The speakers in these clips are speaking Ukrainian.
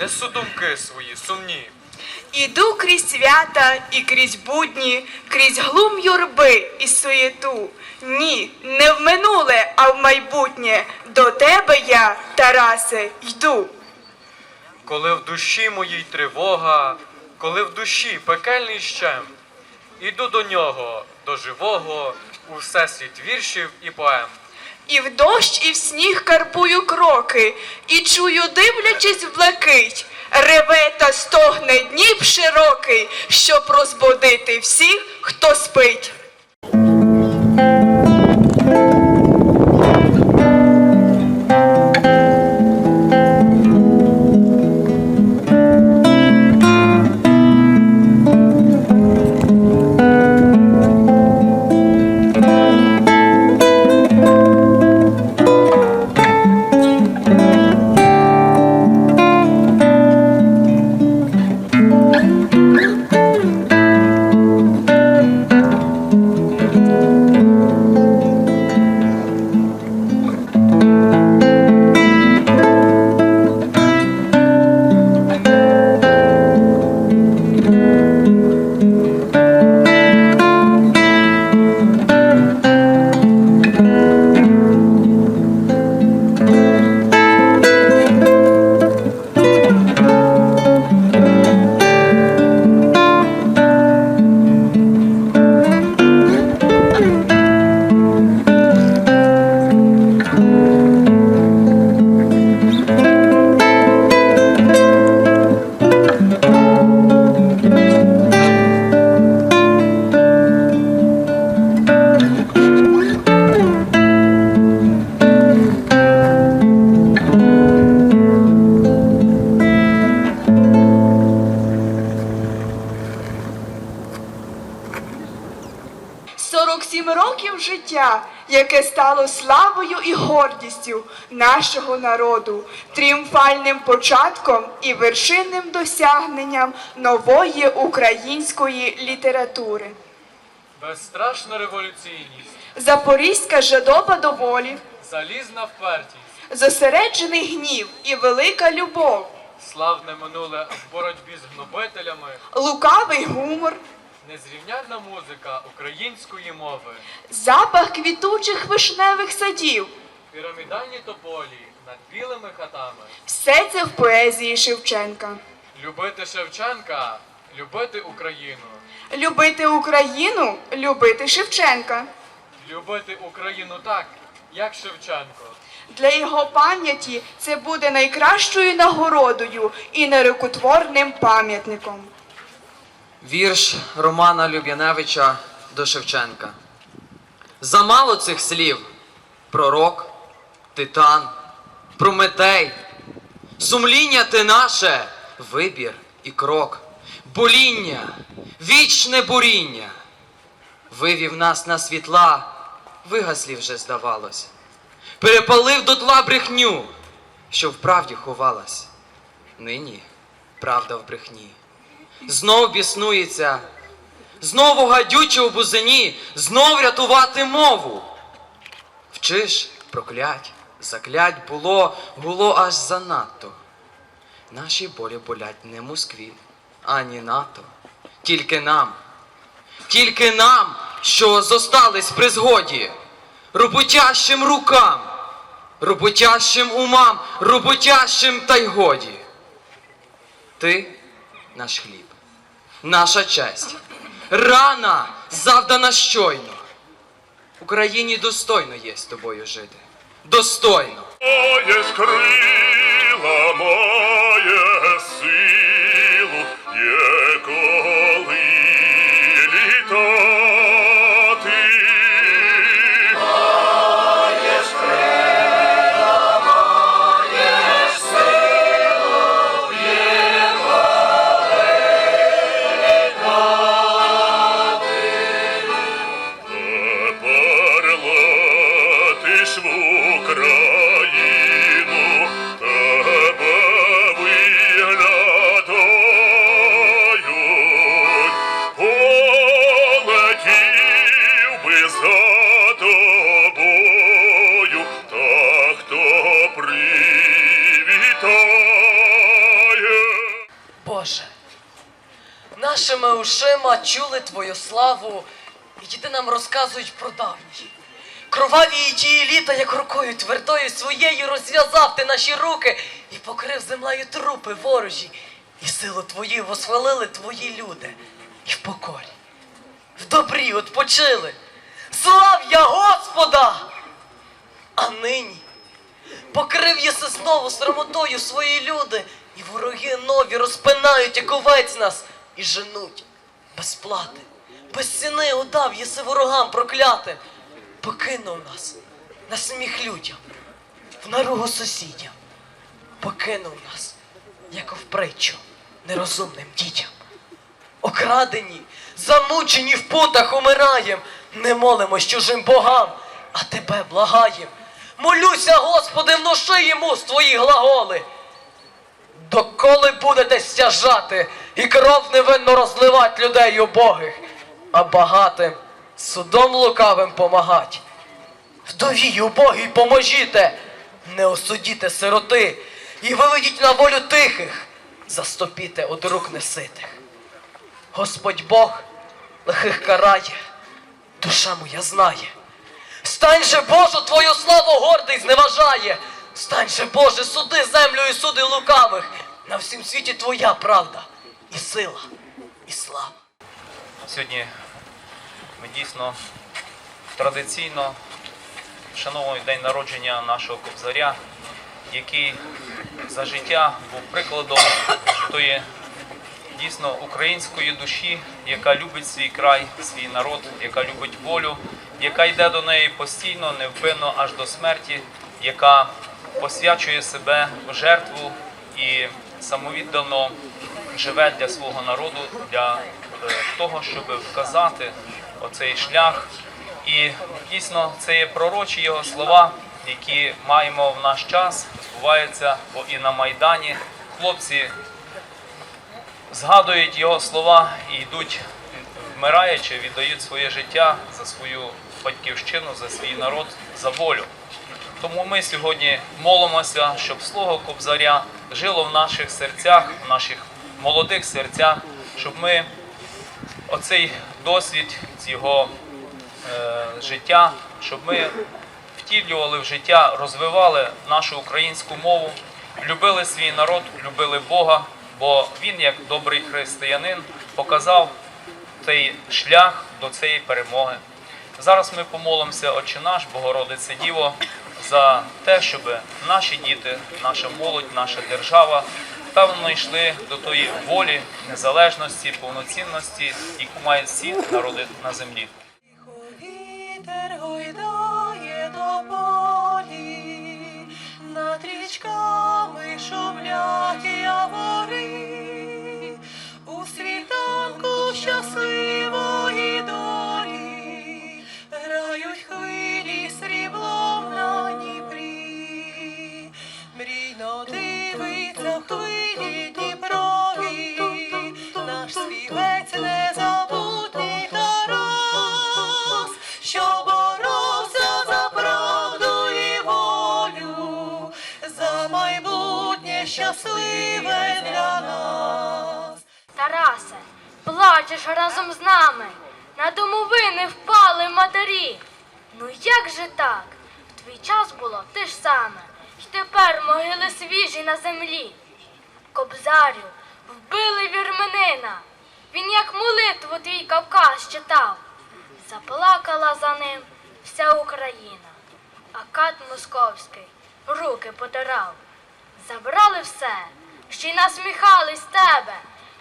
несу думки свої сумні. Іду крізь свята і крізь будні, крізь глум юрби і суєту. Ні, не в минуле, а в майбутнє. До тебе я, Тарасе, йду. Коли в душі моїй тривога, коли в душі пекельний щем, іду до нього, до живого, у всесвіт віршів і поем. І в дощ, і в сніг карпую кроки, і чую, дивлячись в блакить, реве та стогне Дніп широкий, щоб розбудити всіх, хто спить. Гордістю нашого народу, тріумфальним початком і вершинним досягненням нової української літератури. Безстрашна революційність, Запорізька жадоба до волі, залізна впертість, зосереджений гнів і велика любов, славне минуле в боротьбі з гнобителями, лукавий гумор, незрівнянна музика української мови, запах квітучих вишневих садів. Пірамідальні тополі над білими хатами. Все це в поезії Шевченка. Любити Шевченка, любити Україну, Любити Україну, любити Шевченка. любити Україну так, як Шевченко. Для його пам'яті це буде найкращою нагородою і нерукотворним пам'ятником. Вірш Романа Люб'яневича до Шевченка. Замало цих слів пророк, титан, прометей, сумління ти наше, вибір і крок, боління, вічне буріння. Вивів нас на світла, вигаслі вже здавалось, перепалив до тла брехню, що в правді ховалась. Нині правда в брехні знов біснується, знову гадюче у бузині, знов рятувати мову. Вчиш, проклять, заклять було, гуло аж занадто. Наші болі болять не Москві, ані НАТО, тільки нам, тільки нам, що зостались при згоді, роботящим рукам, роботящим умам, роботящим та й годі. Ти наш хліб, наша честь, рана завдана щойно. Україні достойно є з тобою жити. Достойно. Моє крила, має силу, є нашими ушима чули твою славу, і діти нам розказують про давні. Кроваві і тії літа, як рукою твердою своєю розв'язав ти наші руки і покрив землею трупи ворожі, і силу твою восхвалили твої люди, і в покорі, в добрі odpoczyли. Слав я Господа! А нині покрив єси знову срамотою свої люди, і вороги нові розпинають, як овець нас, і женуть без плати, без ціни удав єси ворогам проклятим, покинув нас на сміх людям, в наругу сусідям, покинув нас, як в притчу нерозумним дітям. Окрадені, замучені в путах умираєм, не молимось чужим богам, а тебе благаєм. Молюся, Господи, внуши йому з твої глаголи. Доколи будете стяжати і кров невинно розливать людей убогих, а багатим судом лукавим помагать. Вдові убогій поможіте, не осудіте сироти і виведіть на волю тихих, заступіте од рук неситих. Господь Бог лихих карає, душа моя знає. Стань же Божу твою славу гордий зневажає. Стань же Боже, суди землю і суди лукавих. На всім світі твоя правда і сила, і слава. Сьогодні ми дійсно традиційно вшановуємо день народження нашого кобзаря, який за життя був прикладом тої дійсно української душі, яка любить свій край, свій народ, яка любить волю, яка йде до неї постійно, невпинно аж до смерті, яка посвячує себе в жертву і самовіддано живе для свого народу, для е, того, щоб вказати оцей шлях. І дійсно це є пророчі його слова, які маємо в наш час, збуваються бо і на Майдані. Хлопці згадують його слова і йдуть, вмираючи, віддають своє життя за свою батьківщину, за свій народ, за волю. Тому ми сьогодні молимося, щоб слово Кобзаря жило в наших серцях, в наших молодих серцях, щоб ми оцей досвід його е, життя, щоб ми втілювали в життя, розвивали нашу українську мову, любили свій народ, любили Бога, бо він, як добрий християнин, показав цей шлях до цієї перемоги. Зараз ми помолимося, Отче наш, Богородице Діво, за те, щоб наші діти, наша молодь, наша держава певно йшли до тої волі, незалежності, повноцінності, яку мають всі народи на землі. Річками шумлять явори, у світанку щасливої плачеш разом з нами, на домовини впали матері. Ну як же так? В твій час було те ж саме, й тепер могили свіжі на землі. Кобзарю, вбили вірменина, він як молитву твій Кавказ читав. Заплакала за ним вся Україна, а кат московський руки потирав. Забрали все, ще й насміхались тебе,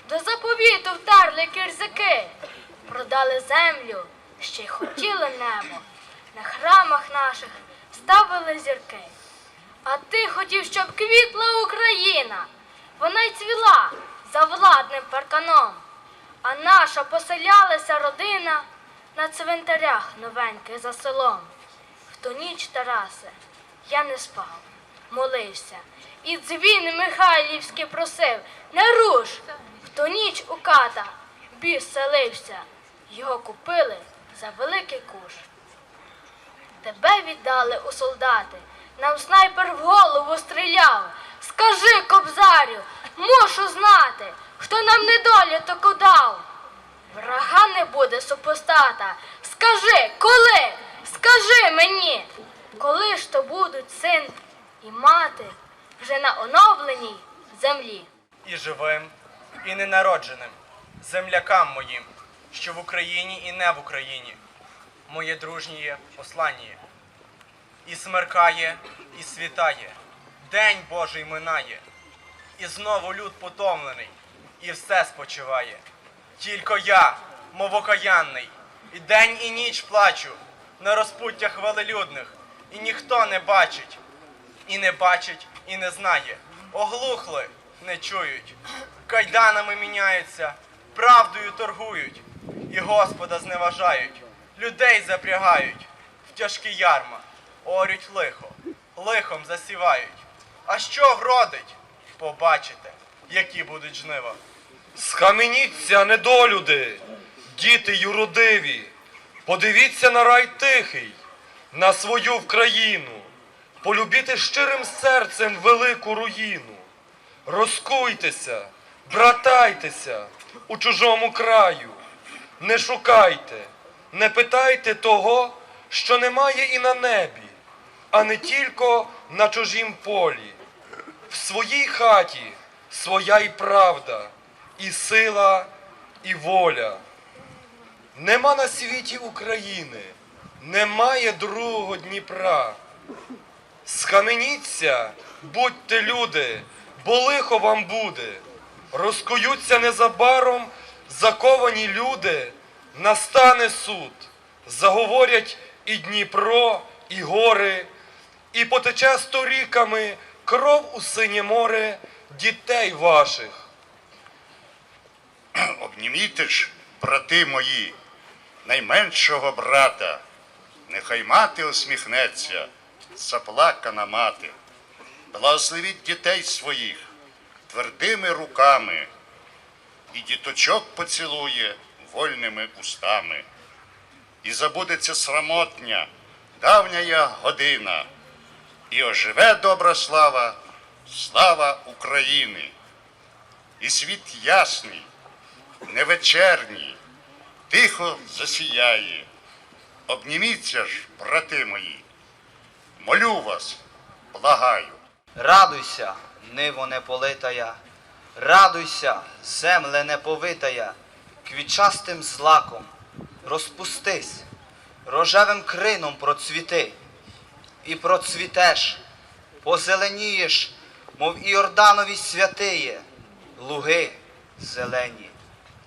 до заповіту втерли кирзаки, продали землю, ще й хотіли небо, на храмах наших ставили зірки. А ти хотів, щоб квітла Україна, вона й цвіла за владним парканом, а наша поселялася родина на цвинтарях новеньких за селом. В ту ніч, Тарасе, я не спав, молився, і дзвін Михайлівський просив не руш. Ту ніч у ката біс селився, його купили за великий куш. Тебе віддали у солдати, нам снайпер в голову стріляв. Скажи, кобзарю, мушу знати, хто нам недолю таку дав. Врага не буде супостата. Скажи, коли? Скажи мені, коли ж то будуть син і мати вже на оновленій землі? і живим, і ненародженим, землякам моїм, що в Україні і не в Україні, моє дружнє послання. І смеркає, і світає, день Божий минає, і знову люд потомлений, і все спочиває. Тільки я, мов окаянний, і день і ніч плачу на розпуттях велелюдних, і ніхто не бачить, і не бачить, і не знає. Оглухли, не чують. Кайданами міняються, правдою торгують, і Господа зневажають, людей запрягають в тяжкі ярма, орють лихо, лихом засівають. А що вродить? Побачите, які будуть жнива. Схаменіться, недолюди, діти юродиві, подивіться на рай тихий, на свою Вкраїну, полюбіте щирим серцем велику руїну. Розкуйтеся, братайтеся у чужому краю, не шукайте, не питайте того, що немає і на небі, а не тільки на чужім полі. В своїй хаті своя й правда, і сила, і воля. Нема на світі України, немає другого Дніпра. Схаменіться, будьте люди, бо лихо вам буде. Розкуються незабаром заковані люди, настане суд. Заговорять і Дніпро, і гори, і потече сторіками кров у синє море дітей ваших. Обніміте ж, брати мої, найменшого брата, нехай мати усміхнеться, заплакана мати. Благословіть дітей своїх твердими руками, і діточок поцілує вольними устами. І забудеться срамотня, давня година, і оживе добра слава, слава України. І світ ясний, невечерній, тихо засіяє. Обніміться ж, брати мої, молю вас, благаю. Радуйся, ниво не политая, радуйся, земле не повитая, квітчастим злаком розпустись, рожевим крином процвіти, і процвітеш, позеленієш, мов Іорданові святиє, луги зелені,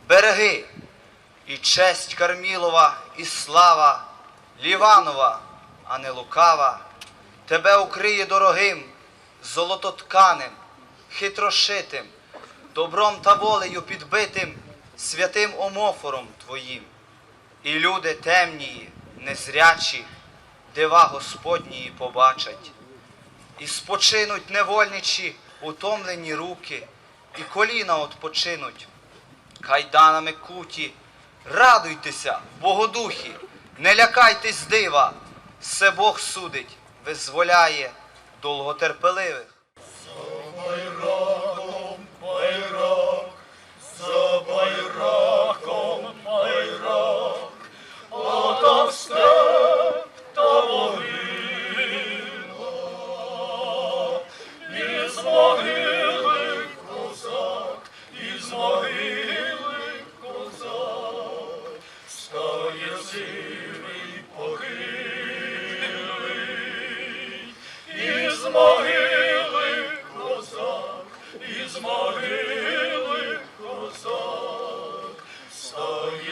береги, і честь Кармілова, і слава Ліванова, а не лукава, тебе укриє дорогим, золототканим, хитрошитим, добром та волею підбитим святим омофором твоїм. І люди темнії, незрячі, дива Господнії побачать, і спочинуть невольничі утомлені руки, і коліна odpoczynуть, кайданами куті, радуйтеся, Богодухі, не лякайтесь дива, все Бог судить, визволяє довготерпеливих.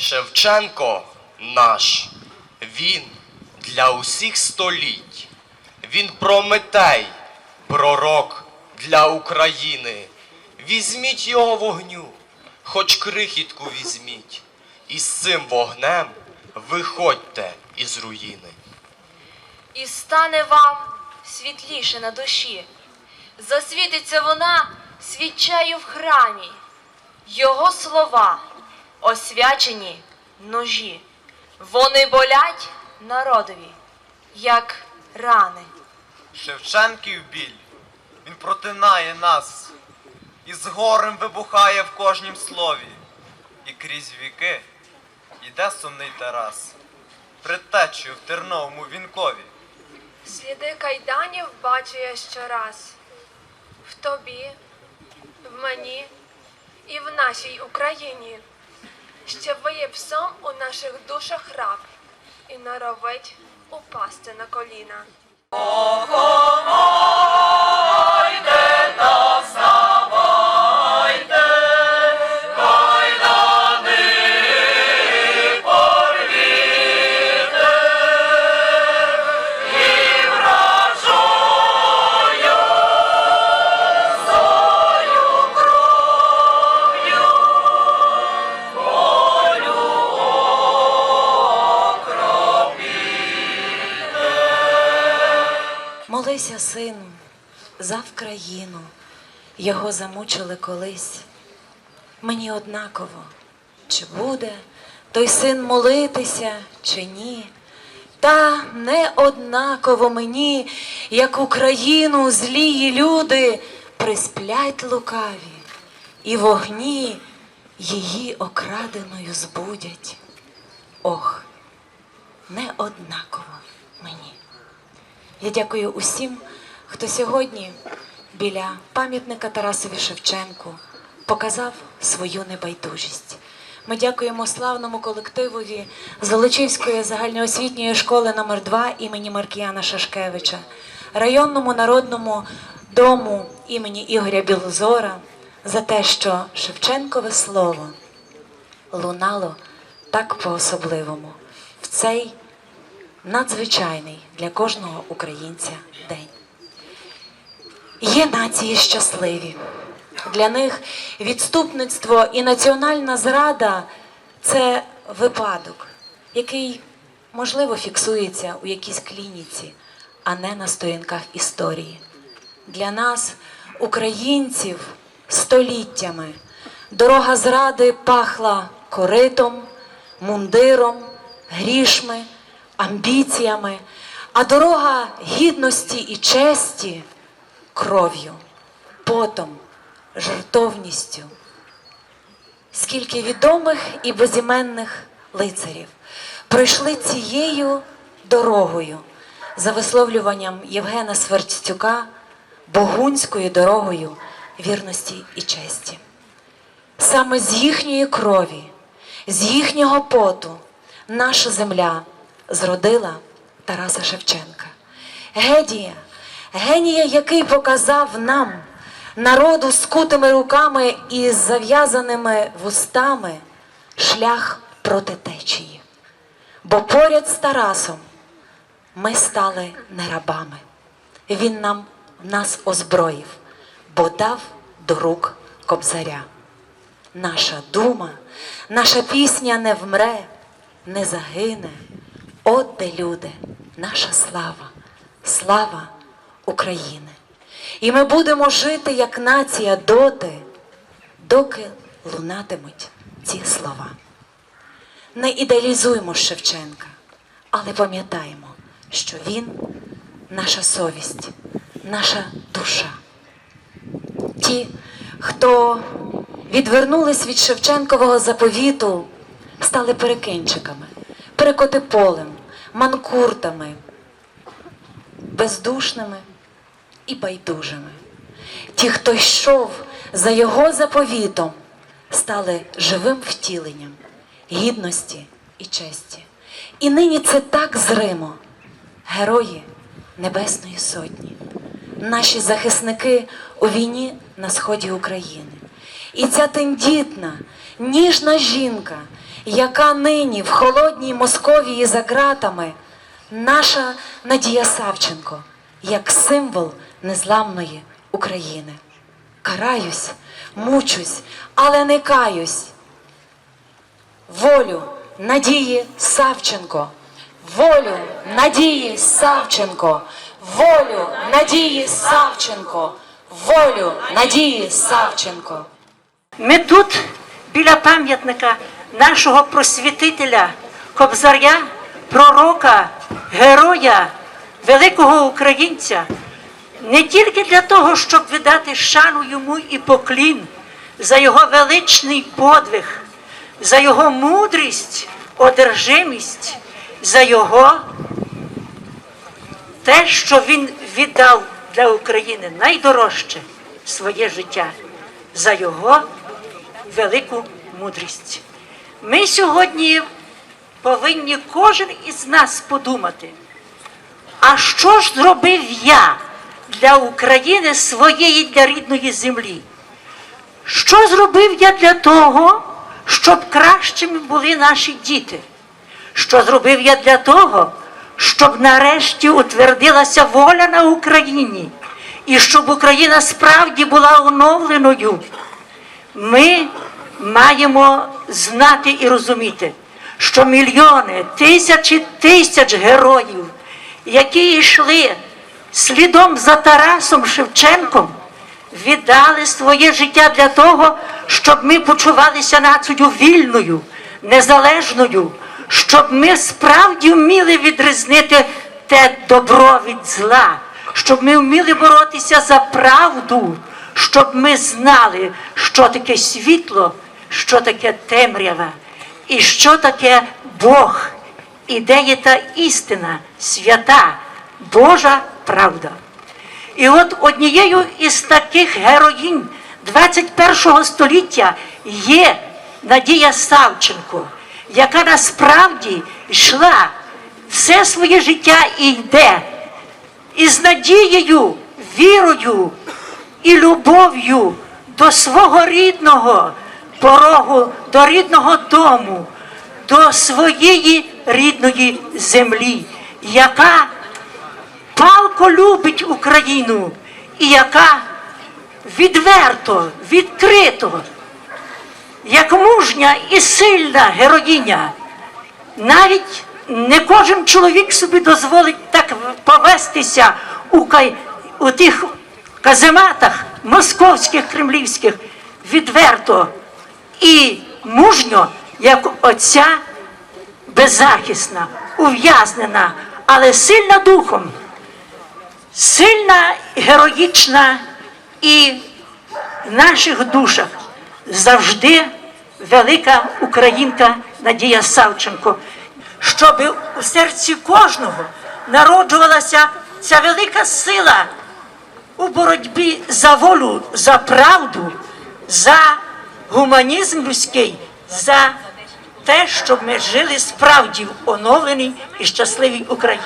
Шевченко наш, він для усіх століть. Він Прометей, пророк для України. Візьміть його вогню, хоч крихітку візьміть, і з цим вогнем виходьте із руїни. І стане вам світліше на душі. Засвітиться вона свічею в храмі. Його слова освячені ножі. Вони болять народові, як рани. Шевченків біль, він протинає нас, і з горем вибухає в кожнім слові. І крізь віки йде сумний Тарас, предтечею в терновому вінкові. Сліди кайданів бачу я щораз. В тобі, в мені і в нашій Україні. Ще виє псом у наших душах раб і норовить упасти на коліна. Молися, сину, за Вкраїну, його замучили колись. Мені однаково, чи буде той син молитися, чи ні. Та не однаково мені, як Україну злії люди присплять лукаві, і вогні її окраденою збудять. Ох, не однаково мені. Я дякую усім, хто сьогодні біля пам'ятника Тарасові Шевченку показав свою небайдужість. Ми дякуємо славному колективові Золочівської загальноосвітньої школи номер 2 імені Маркіяна Шашкевича, районному народному дому імені Ігоря Білозора за те, що Шевченкове слово лунало так по-особливому в цей надзвичайний для кожного українця день. Є нації щасливі. Для них відступництво і національна зрада це випадок, який, можливо, фіксується у якійсь клініці, а не на сторінках історії. Для нас, українців, століттями дорога зради пахла коритом, мундиром, грішми, амбіціями, а дорога гідності і честі кров'ю, потом, жертовністю. Скільки відомих і безіменних лицарів пройшли цією дорогою за висловлюванням Євгена Сверстюка, богунською дорогою вірності і честі. Саме з їхньої крові, з їхнього поту наша земля зродила Тараса Шевченка. Гедія, генія, який показав нам, народу з кутими руками і з зав'язаними вустами, шлях проти течії. Бо поряд з Тарасом ми стали не рабами. Він нам нас озброїв, бо дав до рук кобзаря. Наша дума, наша пісня не вмре, не загине. От де люди, наша слава, слава України. І ми будемо жити як нація доти, доки лунатимуть ці слова. Не ідеалізуємо Шевченка, але пам'ятаємо, що він наша совість, наша душа. Ті, хто відвернулись від Шевченкового заповіту, стали перекинчиками, перекотиполем, манкуртами, бездушними і байдужими. Ті, хто йшов за його заповітом, стали живим втіленням гідності і честі. І нині це так зримо, герої Небесної Сотні, наші захисники у війні на сході України. І ця тендітна, ніжна жінка, яка нині в холодній Московії за ґратами, наша Надія Савченко, як символ незламної України. Караюсь, мучусь, але не каюсь. Волю Надії Савченко, волю Надії Савченко, волю Надії Савченко, волю Надії Савченко. Ми тут, біля пам'ятника нашого просвітителя, кобзаря, пророка, героя, великого українця, не тільки для того, щоб віддати шану йому і поклін за його величний подвиг, за його мудрість, одержимість, за його те, що він віддав для України найдорожче своє життя, за його велику мудрість. Ми сьогодні повинні кожен із нас подумати, а що ж зробив я для України своєї для рідної землі? Що зробив я для того, щоб кращими були наші діти? Що зробив я для того, щоб нарешті утвердилася воля на Україні і щоб Україна справді була оновленою? Ми маємо знати і розуміти, що мільйони, тисячі тисяч героїв, які йшли слідом за Тарасом Шевченком, віддали своє життя для того, щоб ми почувалися нацією вільною, незалежною, щоб ми справді вміли відрізнити те добро від зла, щоб ми вміли боротися за правду, щоб ми знали, що таке світло, що таке темрява, і що таке Бог, і де є та істина, свята, Божа правда. І от однією із таких героїнь 21 століття є Надія Савченко, яка насправді йшла все своє життя і йде із надією, вірою і любов'ю до свого рідного порогу, до рідного дому, до своєї рідної землі, яка палко любить Україну і яка відверто, відкрито, як мужня і сильна героїня, навіть не кожен чоловік собі дозволить так повестися у, кай, у тих казематах московських, кремлівських, відверто і мужньо, як оця беззахисна, ув'язнена, але сильна духом, сильна, героїчна і в наших душах завжди велика українка Надія Савченко, щоб у серці кожного народжувалася ця велика сила у боротьбі за волю, за правду, за гуманізм людський, за те, щоб ми жили справді в оновленій і щасливій Україні.